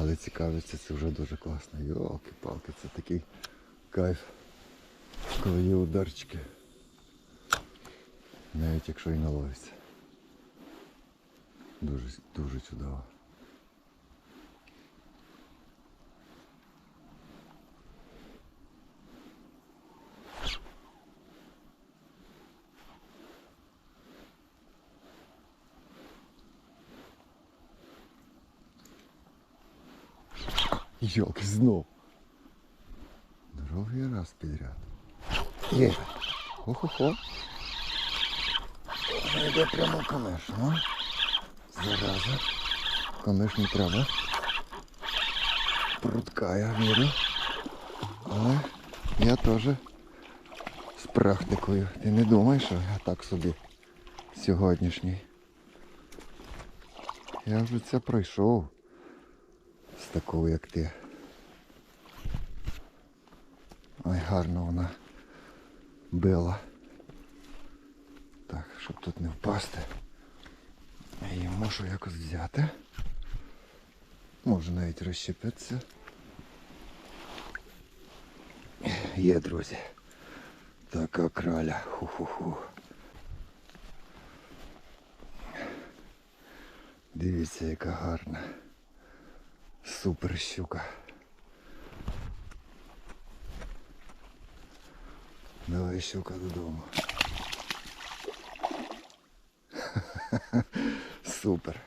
Але цікавиться це вже дуже класно. Йолки-палки, це такий кайф, коли є ударчики. Навіть якщо і наловиться. Дуже, дуже чудово. Йолки, знов. Другий раз підряд. Є. Хо-хо-хо. Йде прямо в камеш, ну. Зараза. Камеш не треба. Прутка, я вірю. Але я теж з практикою. Ти не думай, що я так собі сьогоднішній. Я вже це пройшов з такою, як ти. Ой, гарно вона била. Так, щоб тут не впасти. Її можу якось взяти. Може навіть розщепитися. Є, друзі. Така краля. Ху-ху-ху. Дивіться, яка гарна. Супер щука. Давай щука додому. Супер.